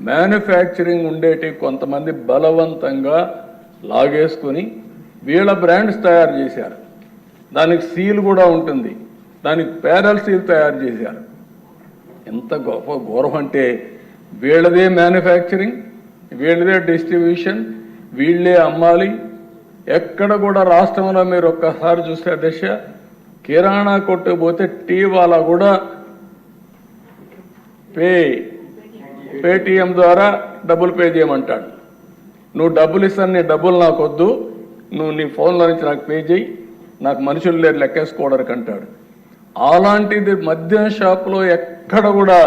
Manufacturing ఉండేటి కొంతమంది బలవంతంగా లాగేసుకొని వీళ్ళ బ్రాండ్స్ తయారు చేశారు. దానికి సీల్ కూడా ఉంటుంది. దానికి ప్యారల్ సీల్ తయారు చేశారు. ఎంత గొప్ప గౌరవం అంటే వీళ్ళదే మ్యానుఫ్యాక్చరింగ్ వీళ్ళదే డిస్ట్రిబ్యూషన్ వీళ్ళే అమ్మాలి. ఎక్కడ కూడా రాష్ట్రంలో మీరు ఒక్కసారి చూస్తే దశ కిరాణా కొట్టుకుపోతే టీ వాళ్ళ కూడా పే పేటిఎం ద్వారా డబ్బులు పే చేయమంటాడు. నువ్వు డబ్బులు ఇస్తాను నీ డబ్బులు నాకు వద్దు నువ్వు నీ ఫోన్లో నుంచి నాకు పే చేయి నాకు మనుషులు లేరు లెక్కేసుకోవడానికి అంటాడు. అలాంటిది మద్యం షాప్లో ఎక్కడ కూడా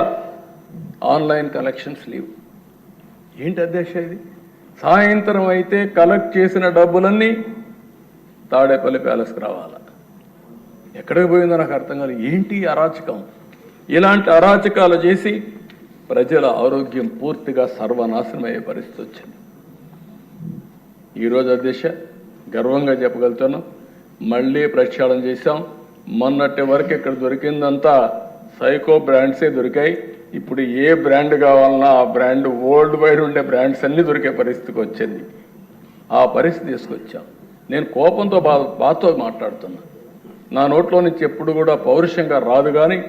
ఆన్లైన్ కలెక్షన్స్ లేవు. ఏంటి అధ్యక్ష ఇది? సాయంత్రం అయితే కలెక్ట్ చేసిన డబ్బులన్నీ తాడేపల్లి ప్యాలెస్కి రావాలా? ఎక్కడికి పోయిందో నాకు అర్థం కాదు ఏంటి అరాచకం? ఇలాంటి అరాచకాలు చేసి ప్రజల ఆరోగ్యం పూర్తిగా సర్వనాశనం అయ్యే పరిస్థితి వచ్చింది. ఈరోజు దిశ గర్వంగా చెప్పగలుగుతాను మళ్ళీ ప్రక్షాళన చేశాం. మొన్నటి వరకు ఇక్కడ దొరికిందంతా సైకో బ్రాండ్సే దొరికాయి. ఇప్పుడు ఏ బ్రాండ్ కావాలన్నా ఆ బ్రాండ్ వరల్డ్ వైడ్ ఉండే బ్రాండ్స్ అన్నీ దొరికే పరిస్థితికి వచ్చింది. ఆ పరిస్థితి తీసుకొచ్చాం. నేను కోపంతో బాధ బాధతో మాట్లాడుతున్నా. నా నోట్లో నుంచి ఎప్పుడు కూడా పౌరుషంగా రాదు కానీ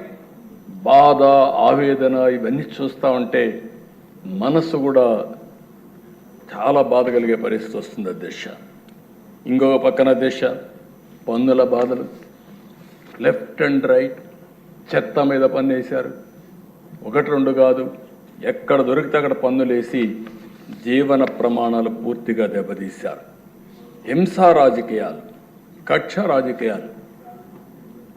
బాధ ఆవేదన ఇవన్నీ చూస్తూ ఉంటే మనసు కూడా చాలా బాధ కలిగే పరిస్థితి వస్తుంది అధ్యక్ష ఇంకొక పక్కన అధ్యక్ష పన్నుల బాధలు. లెఫ్ట్ అండ్ రైట్ చెత్త మీద పన్ను వేశారు ఒకటి రెండు కాదు ఎక్కడ దొరికితే అక్కడ పన్నులేసి జీవన ప్రమాణాలు పూర్తిగా దెబ్బతీశారు. హింసా రాజకీయాలు కక్ష రాజకీయాలు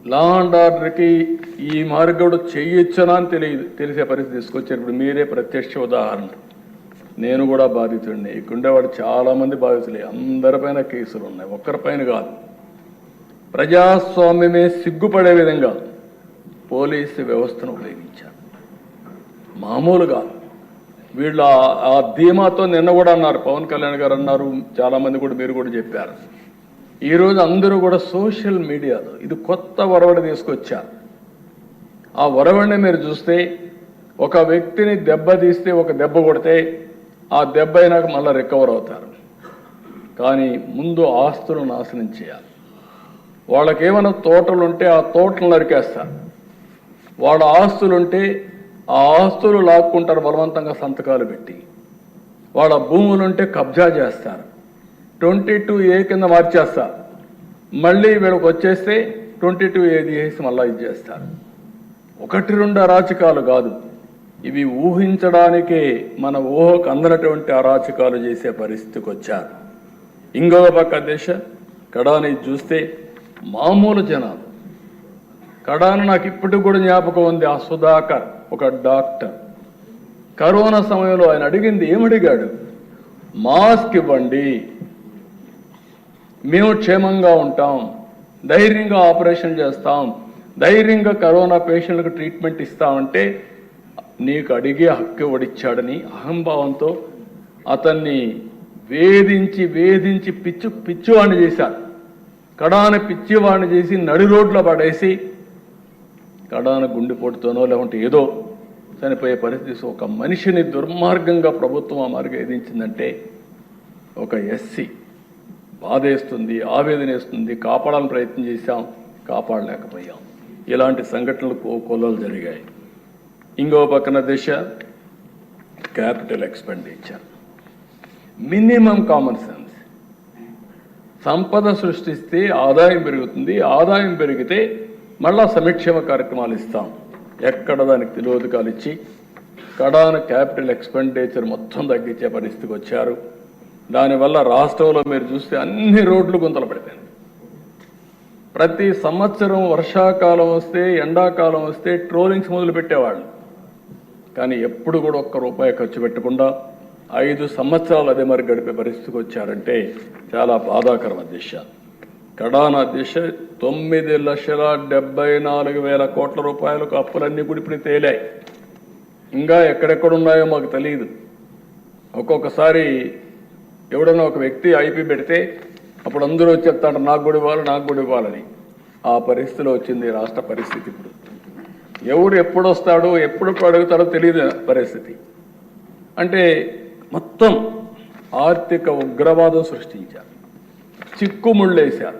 లా అండ్ ఆర్డర్కి ఈ మార్గడు చెయ్యొచ్చనా అని తెలియదు తెలిసే పరిస్థితి తీసుకొచ్చారు మీరే ప్రత్యక్ష ఉదాహరణ. నేను కూడా బాధితుడిని. ఇక్కడుండేవాడు చాలామంది బాధితులే. అందరిపైన కేసులు ఉన్నాయి. ఒక్కరిపైన కాదు. ప్రజాస్వామ్యమే సిగ్గుపడే విధంగా పోలీసు వ్యవస్థను ఉపయోగించారు. మామూలుగా వీళ్ళు ఆ- ఆ ధీమాతో నిన్న కూడా అన్నారు. పవన్ కళ్యాణ్ గారు అన్నారు. చాలామంది కూడా మీరు కూడా చెప్పారు. ఈరోజు అందరూ కూడా సోషల్ మీడియాలో ఇది కొత్త ఒరవడి తీసుకొచ్చారు ఆ వరవడిని మీరు చూస్తే ఒక వ్యక్తిని దెబ్బ తీస్తే ఒక దెబ్బ కొడితే ఆ దెబ్బ అయినాక మళ్ళీ రికవర్ అవుతారు. కానీ ముందు ఆస్తులు నాశనం చేయాలి. వాళ్ళకి ఏమైనా తోటలు ఉంటే ఆ తోటలు నరికేస్తారు వాళ్ళ ఆస్తులుంటే ఆ ఆస్తులు లాక్కుంటారు బలవంతంగా సంతకాలు పెట్టి. వాళ్ళ భూములుంటే కబ్జా చేస్తారు. ట్వంటీ టూ ఏ కింద మార్చేస్తారు మళ్ళీ వీళ్ళకి వచ్చేస్తే ట్వంటీ టూ ఏది వేసి మళ్ళీ ఇది చేస్తారు. ఒకటి రెండు అరాచకాలు కాదు. ఇవి ఊహించడానికే మన ఊహకు అందనటువంటి అరాచకాలు చేసే పరిస్థితికి వచ్చారు. ఇంకొక పక్క దేశ కడాని చూస్తే మామూలు జనాలు. కడాను నాకు ఇప్పటికి కూడా జ్ఞాపకం ఉంది ఆ సుధాకర్ ఒక డాక్టర్. కరోనా సమయంలో ఆయన అడిగింది ఏమడిగాడు? మాస్క్ ఇవ్వండి. మేము క్షేమంగా ఉంటాం. ధైర్యంగా ఆపరేషన్ చేస్తాం. ధైర్యంగా కరోనా పేషెంట్లకు ట్రీట్మెంట్ ఇస్తామంటే నీకు అడిగే హక్కు ఇవ్వడిచ్చాడని అహంభావంతో అతన్ని వేధించి వేధించి పిచ్చు పిచ్చివాణ్ణి చేశారు. కడాన పిచ్చివాణ్ణి చేసి నడి రోడ్లో పడేసి కడాన గుండెపోటుతోనో లేకుంటే ఏదో చనిపోయే పరిస్థితి ఒక మనిషిని దుర్మార్గంగా ప్రభుత్వం ఆ మార్గం ఏదించిందంటే ఒక ఎస్సీ. బాధేస్తుంది ఆవేదన వేస్తుంది కాపాడాలని ప్రయత్నం చేశాం కాపాడలేకపోయాం. ఇలాంటి సంఘటనలు కోకొల్లలు జరిగాయి. ఇంకో పక్కన దిశ capital expenditure. Minimum common sense. సంపద సృష్టిస్తే ఆదాయం పెరుగుతుంది ఆదాయం పెరిగితే మళ్ళా సమీక్షేమ కార్యక్రమాలు ఇస్తాం. ఎక్కడ దానికి నిరోధకాలు ఇచ్చి కడాన క్యాపిటల్ ఎక్స్పెండిచర్ మొత్తం తగ్గించే పరిస్థితికి వచ్చారు. దానివల్ల రాష్ట్రంలో మీరు చూస్తే అన్ని రోడ్లు గుంతలు పడిపోయింది ప్రతి సంవత్సరం వర్షాకాలం వస్తే ఎండాకాలం వస్తే ట్రోలింగ్స్ మొదలు పెట్టేవాళ్ళు. కానీ ఎప్పుడు కూడా ఒక్క రూపాయి ఖర్చు పెట్టకుండా ఐదు సంవత్సరాలు అదే మరి గడిపే పరిస్థితికి వచ్చారంటే చాలా బాధాకరం దిశ కడానా దిశ తొమ్మిది లక్షల డెబ్బై నాలుగు వేల కోట్ల రూపాయలకు అప్పులన్నీ కూడా ఇప్పుడు తేలాయి. ఇంకా ఎక్కడెక్కడ ఉన్నాయో మాకు తెలియదు ఒక్కొక్కసారి ఎవడన్నా ఒక వ్యక్తి ఐపీ పెడితే అప్పుడు అందరూ వచ్చి చెప్తాడు నాకు కూడా ఇవ్వాలి నాకు కూడా ఇవ్వాలని. ఆ పరిస్థితిలో వచ్చింది రాష్ట్ర పరిస్థితి ఇప్పుడు. ఎవడు ఎప్పుడు వస్తాడో ఎప్పుడు అడుగుతాడో తెలియదు పరిస్థితి. అంటే మొత్తం ఆర్థిక ఉగ్రవాదం సృష్టించారు. చిక్కుముళ్ళేశారు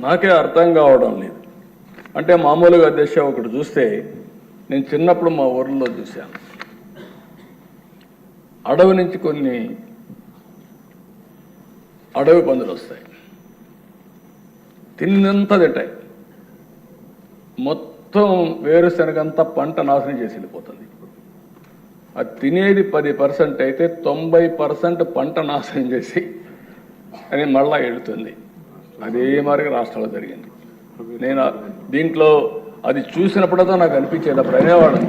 నాకే అర్థం కావడం లేదు. అంటే మామూలుగా దశ ఒకటి చూస్తే నేను చిన్నప్పుడు మా ఊర్లో చూశాను. అడవి నుంచి కొన్ని అడవి పందులు వస్తాయి. తిన్నంతా తింటాయి. మొత్తం వేరుశనగంతా పంట నాశనం చేసి వెళ్ళిపోతుంది. అది తినేది పది పర్సెంట్ అయితే తొంభై పర్సెంట్ పంట నాశనం చేసి అని మళ్ళా వెళుతుంది అదే మరి రాష్ట్రంలో జరిగింది. నేను దీంట్లో అది చూసినప్పుడతో నాకు అనిపించేది అప్పుడు అనేవాడు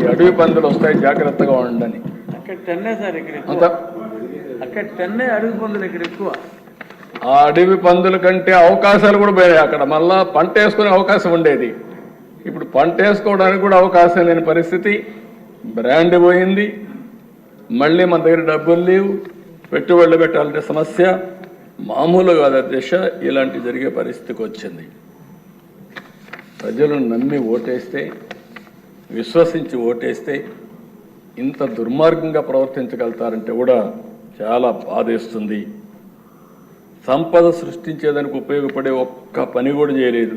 ఈ అడవి పందులు వస్తాయి జాగ్రత్తగా ఎక్కువ. అంత అక్కడ టెన్నే అడవి పందులు ఇక్కడ ఎక్కువ. ఆ అడవి పందుల కంటే అవకాశాలు కూడా పోయాయి అక్కడ. మళ్ళా పంట వేసుకునే అవకాశం ఉండేది. ఇప్పుడు పంట వేసుకోవడానికి కూడా అవకాశం లేని పరిస్థితి. బ్రాండ్ పోయింది. మళ్ళీ మన దగ్గర డబ్బులు లేవు. పెట్టుబడులు పెట్టాలంటే సమస్య. మామూలు కాదు దిశ. ఇలాంటి జరిగే పరిస్థితికి వచ్చింది. ప్రజలను నమ్మి ఓటేస్తే విశ్వసించి ఓటేస్తే ఇంత దుర్మార్గంగా ప్రవర్తించగలుగుతారంటే కూడా చాలా బాధేస్తుంది. సంపద సృష్టించేదానికి ఉపయోగపడే ఒక్క పని కూడా చేయలేదు.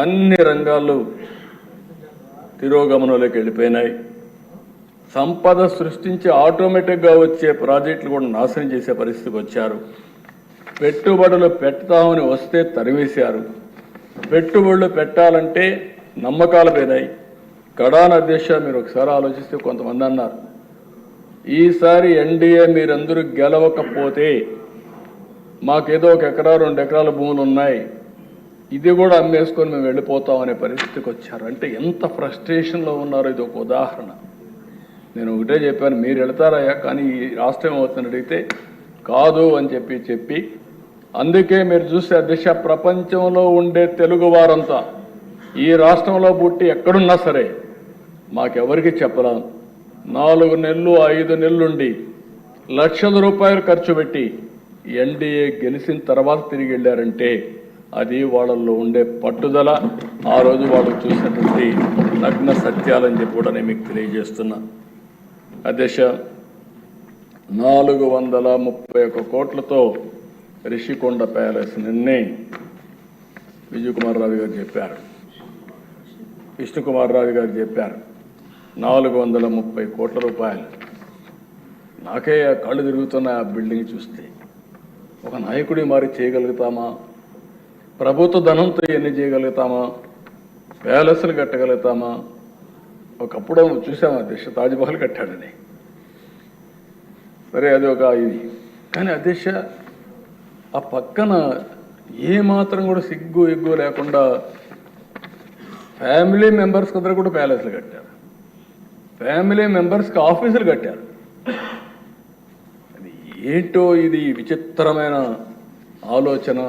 అన్ని రంగాల్లో తిరోగమనంలోకి వెళ్ళిపోయినాయి. సంపద సృష్టించి ఆటోమేటిక్గా వచ్చే ప్రాజెక్టులు కూడా నాశనం చేసే పరిస్థితికి వచ్చారు. పెట్టుబడులు పెడతామని వస్తే తరివేశారు. పెట్టుబడులు పెట్టాలంటే నమ్మకాలు పోయినాయి కడాన్ అధ్యక్ష మీరు ఒకసారి ఆలోచిస్తే కొంతమంది అన్నారు. ఈసారి ఎన్డీఏ మీరందరూ గెలవకపోతే మాకేదో ఒక ఎకరా రెండు ఎకరాల భూములు ఉన్నాయి ఇది కూడా అమ్మేసుకొని మేము వెళ్ళిపోతాం అనే పరిస్థితికి వచ్చారు. అంటే ఎంత ఫ్రస్ట్రేషన్లో ఉన్నారో ఇది ఒక ఉదాహరణ. నేను ఒకటే చెప్పాను మీరు వెళ్తారయ్యా కానీ ఈ రాష్ట్రం ఏమవుతుందని అడిగితే కాదు అని చెప్పి చెప్పి అందుకే మీరు చూస్తే దిశ ప్రపంచంలో ఉండే తెలుగు వారంతా ఈ రాష్ట్రంలో పుట్టి ఎక్కడున్నా సరే మాకెవరికి చెప్పరాం నాలుగు నెలలు ఐదు నెలలుండి లక్షల రూపాయలు ఖర్చు పెట్టి ఎన్డీఏ గెలిచిన తర్వాత తిరిగి వెళ్ళారంటే అది వాళ్ళల్లో ఉండే పట్టుదల. ఆ రోజు వాళ్ళు చూసినటువంటి నగ్న సత్యాలని చెప్పి కూడా నేను మీకు తెలియజేస్తున్నా. అధ్యక్ష నాలుగు వందల ముప్పై ఒక్క కోట్లతో రిషికొండ ప్యాలెస్ నిన్నే విజయకుమార్ రావు గారు చెప్పారు. విష్ణుకుమార్ రావు గారు చెప్పారు. నాలుగు వందల ముప్పై కోట్ల రూపాయలు. నాకే ఆ కళ్ళు తిరుగుతున్న ఆ బిల్డింగ్ చూస్తే ఒక నాయకుడి మారి చేయగలుగుతామా? ప్రభుత్వ ధనంతో ఎన్ని చేయగలుగుతామా? ప్యాలెస్లు కట్టగలుగుతామా? ఒకప్పుడు చూసాము అధ్యక్ష తాజ్మహల్ కట్టాడని. సరే అది ఒక ఇది. కానీ అధ్యక్ష ఆ పక్కన ఏ మాత్రం కూడా సిగ్గు ఎగ్గు లేకుండా ఫ్యామిలీ మెంబర్స్ అందరూ కూడా ప్యాలెస్లు కట్టారు. ఫ్యామిలీ మెంబర్స్కి ఆఫీసులు కట్టారు. అది ఏంటో ఇది విచిత్రమైన ఆలోచన.